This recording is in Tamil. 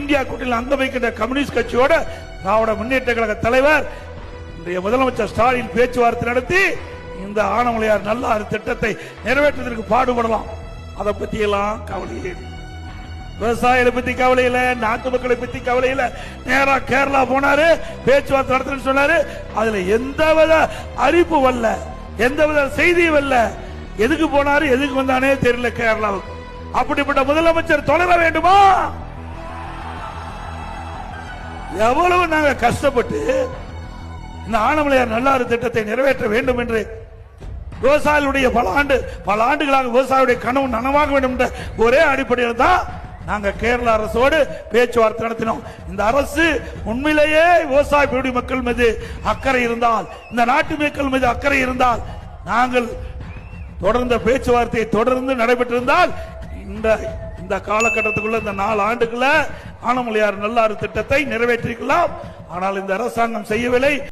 இந்தியா கூட்டணியில் அங்க வைக்கின்ற கம்யூனிஸ்ட் கட்சியோட திராவிட முன்னேற்ற கழக தலைவர் இன்றைய முதலமைச்சர் ஸ்டாலின் பேச்சுவார்த்தை நடத்தி இந்த ஆனமலையார் நல்லாறு திட்டத்தை நிறைவேற்றுவதற்கு பாடுபடலாம். அதை பத்தி எல்லாம் கவலையே விவசாயிகளை பத்தி கவலை இல்ல நாட்டு மக்களை பத்தி கவலை இல்ல. நேரா கேரளா போனாரு பேச்சுவார்த்தை நடத்துறேன்னு சொன்னாரு. அதுல எந்தவித அறிப்பு வரல எந்தவித செய்தியும் வரல. எதுக்கு போனாரு எதுக்கு வந்தானே தெரியல கேரளாவுக்கு. அப்படிப்பட்ட முதலமைச்சர் தொடர வேண்டுமா? எவ்வளவு நாங்க கஷ்டப்பட்டு இந்த ஆனமலையார் நல்லாறு திட்டத்தை நிறைவேற்ற வேண்டும் என்று விவசாயிகளுடைய பல ஆண்டு பல ஆண்டுகளாக விவசாயியுடைய கனவு நனவாக வேண்டும் என்ற ஒரே அடிப்படையில் தான் நாங்க கேரள அரசோடு பேச்சுவார்த்தை நடத்தினோம். இந்த அரசு உண்மையிலேயே விவசாய பெருடி மக்கள் மீது அக்கறை இருந்தால் இந்த நாட்டு மக்கள் மீது அக்கறை இருந்தால் நாங்கள் தொடர்ந்த பேச்சுவார்த்தை தொடர்ந்து நடைபெற்றிருந்தால் இந்த இந்த காலகட்டத்துக்குள்ள இந்த நாலு ஆண்டுக்குள்ள ஆனமலையார் நல்லாறு திட்டத்தை நிறைவேற்றிக்கலாம் ஆனால் இந்த அரசாங்கம் செய்யவில்லை.